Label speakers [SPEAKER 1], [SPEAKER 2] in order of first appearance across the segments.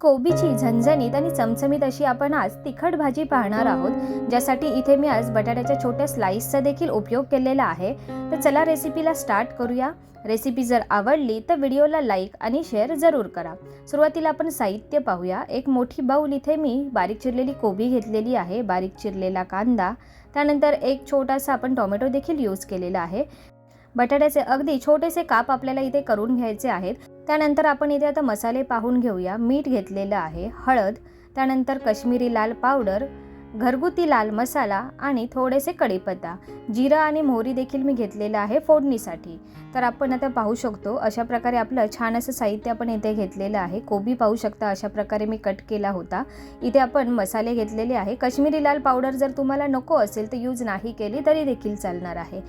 [SPEAKER 1] कोबीची झणझणीत आणि चमचमीत अशी आपण आज तिखट भाजी पाहणार आहोत ज्यासाठी इथे मी आज बटाट्याच्या छोट्या स्लाईसचा देखील उपयोग केलेला आहे. तर चला रेसिपीला स्टार्ट करूया. रेसिपी जर आवडली तर व्हिडिओला लाईक आणि शेअर जरूर करा. सुरुवातीला आपण साहित्य पाहूया. एक मोठी बाऊल इथे मी बारीक चिरलेली कोबी घेतलेली आहे. बारीक चिरलेला कांदा त्यानंतर एक छोटासा आपण टोमॅटो देखील यूज केलेला आहे. बटाट्याचे अगदी छोटेसे काप आपल्याला इथे करून घ्यायचे आहेत. त्यानंतर आपण इथे आता मसाले पाहून घेऊया. मीठ घेतलेलं आहे हळद त्यानंतर कश्मीरी लाल पावडर घरगुती लाल मसाला आणि थोडेसे कढीपत्ता. जिरा आणि मोहरी देखील मी घेतलेलं आहे फोडणीसाठी. तर आपण आता पाहू शकतो अशा प्रकारे आपलं छान असं साहित्य आपण इथे घेतलेलं आहे. कोबी पाहू शकता अशा प्रकारे मी कट केला होता. इथे आपण मसाले घेतलेले आहे. कश्मीरी लाल पावडर जर तुम्हाला नको असेल तर यूज नाही केली तरी देखील चालणार आहे.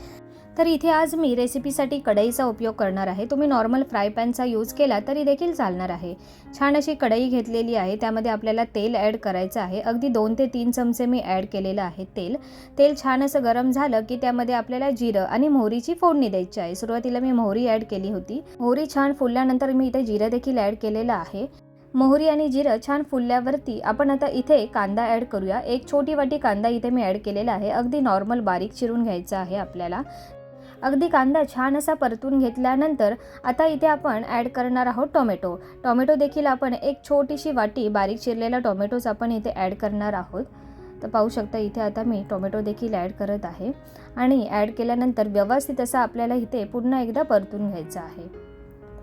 [SPEAKER 1] तर इथे आज मी रेसिपीसाठी कढईचा उपयोग करणार आहे. तुम्ही नॉर्मल फ्राय पॅनचा यूज केला तरी देखील चालणार आहे. छान अशी कढई घेतलेली आहे. त्यामध्ये आपल्याला तेल ॲड करायचं आहे. अगदी दोन ते तीन चमचे मी ॲड केलेलं आहे तेल. तेल छान असं गरम झालं की त्यामध्ये आपल्याला जिरं आणि मोहरीची फोडणी द्यायची आहे. सुरुवातीला मी मोहरी ॲड केली होती. मोहरी छान फुलल्यानंतर मी इथे जिरं देखील ॲड केलेलं आहे. मोहरी आणि जिरं छान फुलल्यावरती आपण आता इथे कांदा ॲड करूया. एक छोटी वाटी कांदा इथे मी ॲड केलेला आहे. अगदी नॉर्मल बारीक चिरून घ्यायचा आहे आपल्याला. अगदी कांदा छान असा परतून घेतल्यानंतर आता इथे आपण ॲड करणार आहोत टोमॅटो. टोमॅटो देखील आपण एक छोटीशी वाटी बारीक चिरलेला टोमॅटोच आपण इथे ॲड करणार आहोत. तर पाहू शकता इथे आता मी टोमॅटो देखील ॲड करत आहे. आणि ॲड केल्यानंतर व्यवस्थित असं आपल्याला इथे पुन्हा एकदा परतून घ्यायचं आहे.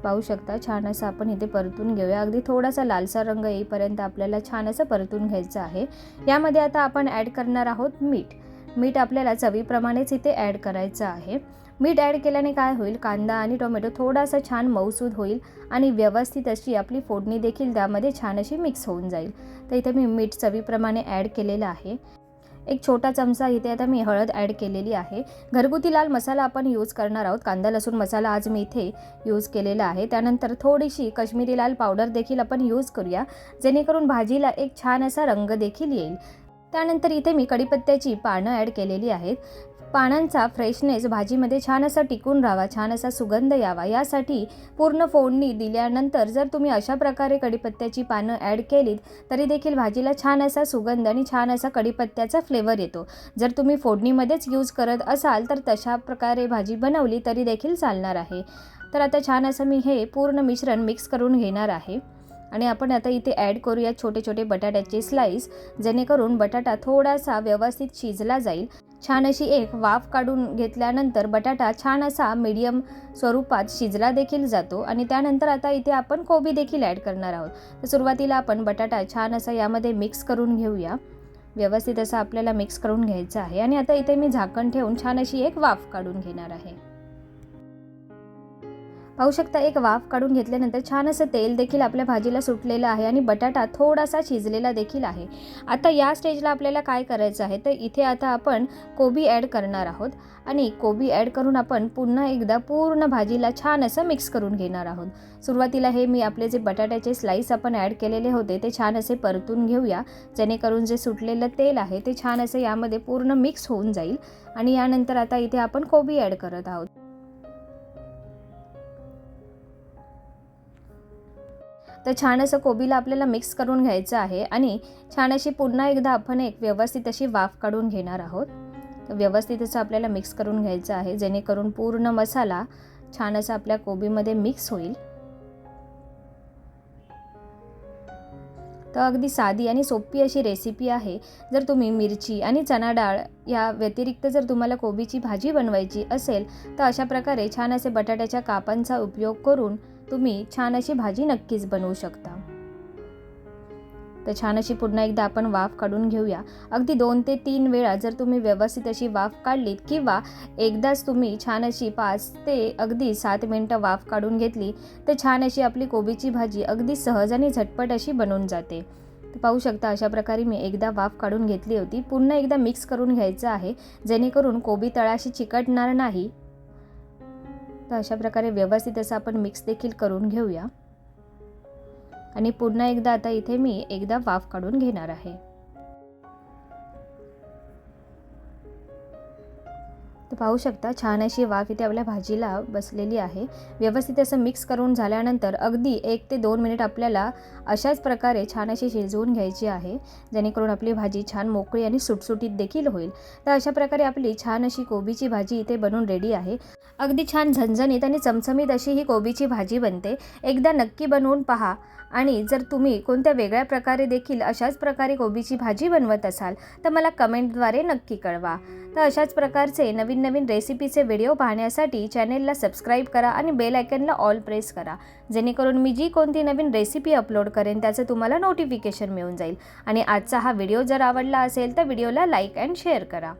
[SPEAKER 1] पाहू शकता छान असं आपण इथे परतून घेऊया. अगदी थोडासा लालसर रंग येईपर्यंत आपल्याला छान असं परतून घ्यायचं आहे. यामध्ये आता आपण ॲड करणार आहोत मीठ. मीठ आपल्याला चवीप्रमाणेच इथे ॲड करायचं आहे. मीठ ॲड केल्याने काय होईल? कांदा आणि टोमॅटो थोडासा छान मऊसूद होईल आणि व्यवस्थित अशी आपली फोडणी देखील त्यामध्ये छान अशी मिक्स होऊन जाईल. तर इथे मी मीठ चवीप्रमाणे ॲड केलेलं आहे. एक छोटा चमचा इथे आता मी हळद ॲड केलेली आहे. घरगुती लाल मसाला आपण यूज करणार आहोत. कांदा लसूण मसाला आज मी इथे यूज केलेला आहे. त्यानंतर थोडीशी कश्मीरी लाल पावडर देखील आपण यूज करूया जेणेकरून भाजीला एक छान असा रंग देखील येईल. त्यानंतर इथे मी कढीपत्त्याची पानं ॲड केलेली आहेत. पानांचा फ्रेशनेस भाजीमध्ये छान असा टिकून राहावा छान असा सुगंध यावा यासाठी पूर्ण फोडणी दिल्यानंतर जर तुम्ही अशा प्रकारे कडीपत्त्याची पानं ॲड केलीत तरी देखील भाजीला छान असा सुगंध आणि छान असा कडीपत्त्याचा फ्लेवर येतो. जर तुम्ही फोडणीमध्येच यूज करत असाल तर तशा प्रकारे भाजी बनवली तरी देखील चालणार आहे. तर आता छान असं मी हे पूर्ण मिश्रण मिक्स करून घेणार आहे. आणि आपण आता इथे ॲड करूया छोटे छोटे बटाट्याचे स्लाईस जेणेकरून बटाटा थोडासा व्यवस्थित शिजला जाईल. छान अशी एक वाफ काढून घेतल्यानंतर बटाटा छान असा मीडियम स्वरूपात शिजला देखील जातो आणि त्यानंतर आता इथे आपण कोबी देखील ॲड करणार आहोत. तर सुरुवातीला आपण बटाटा छान असा यामध्ये मिक्स करून घेऊया. व्यवस्थित असं आपल्याला मिक्स करून घ्यायचं आहे आणि आता इथे मी झाकण ठेवून छान अशी एक वाफ काढून घेणार आहे. पाहू शकता एक वाफ काढून घेतल्यानंतर छान असं तेल देखील आपल्या भाजीला सुटलेलं आहे आणि बटाटा थोडासा शिजलेला देखील आहे. आता या स्टेजला आपल्याला काय करायचं आहे? तर इथे आता आपण कोबी ॲड करणार आहोत आणि कोबी ॲड करून आपण पुन्हा एकदा पूर्ण भाजीला छान असं मिक्स करून घेणार आहोत. सुरुवातीला हे मी आपले जे बटाट्याचे स्लाईस आपण ॲड केलेले होते ते छान असे परतून घेऊया. जेणेकरून जे सुटलेलं तेल आहे ते छान असं यामध्ये पूर्ण मिक्स होऊन जाईल आणि यानंतर आता इथे आपण कोबी ॲड करत आहोत. तर छान असं कोबीला आपल्याला मिक्स करून घ्यायचं आहे आणि छान अशी पुन्हा एकदा आपण एक व्यवस्थित अशी वाफ काढून घेणार आहोत. तर व्यवस्थित असं आपल्याला मिक्स करून घ्यायचं आहे जेणेकरून पूर्ण मसाला छान असा आपल्या कोबीमध्ये मिक्स होईल. तर अगदी साधी आणि सोपी अशी रेसिपी आहे. जर तुम्ही मिरची आणि चणा डाळ या व्यतिरिक्त जर तुम्हाला कोबीची भाजी बनवायची असेल तर अशा प्रकारे छान असे बटाट्याच्या कापांचा उपयोग करून तुम्ही छान अशी भाजी नक्कीच बनवू शकता. तर छान अशी पुन्हा एकदा आपण वाफ काढून घेऊया. अगदी दोन ते तीन वेळा जर तुम्ही व्यवस्थित अशी वाफ काढलीत किंवा एकदाच तुम्ही छान अशी पाच ते अगदी सात मिनटं वाफ काढून घेतली तर छान अशी आपली कोबीची भाजी अगदी सहज आणि झटपट अशी बनून जाते. तर पाहू शकता अशा प्रकारे मी एकदा वाफ काढून घेतली होती. पुन्हा एकदा मिक्स करून घ्यायचं आहे जेणेकरून कोबी तळाशी चिकटणार नाही. तर अशा प्रकारे व्यवस्थित असं आपण मिक्स देखील करून घेऊया. आणि पुन्हा एकदा आता इथे मी एकदा वाफ काढून घेणार आहे. तर पाहू शकता छान अशी वाफ इथे आपल्या भाजीला बसलेली आहे. व्यवस्थित असं मिक्स करून झाल्यानंतर अगदी एक ते दोन मिनिट आपल्याला अशाच प्रकारे छान अशी शिजवून घ्यायची आहे जेणेकरून आपली भाजी छान मोकळी आणि सुटसुटीत देखील होईल. तर अशा प्रकारे आपली छान अशी कोबीची भाजी इथे बनवून रेडी आहे. अगदी छान झणझणीत आणि चमचमीत अशी ही कोबीची भाजी बनते. एकदा नक्की बनवून पहा. आणि जर तुम्ही कोणत्या वेगळ्या प्रकारे देखील अशाच प्रकारे कोबीची भाजी बनवत असाल तर मला कमेंटद्वारे नक्की कळवा. तर अशाच प्रकारचे नवीन नवीन रेसिपीचे व्हिडिओ पाहण्यासाठी चॅनेलला सबस्क्राईब करा आणि बेल आयकनला ऑल प्रेस करा. जेणेकरून मी जी कोणती नवीन रेसिपी अपलोड करेन त्याचं तुम्हाला नोटिफिकेशन मिळून जाईल. आणि आजचा हा व्हिडिओ जर आवडला असेल तर व्हिडिओला लाईक अँड शेअर करा.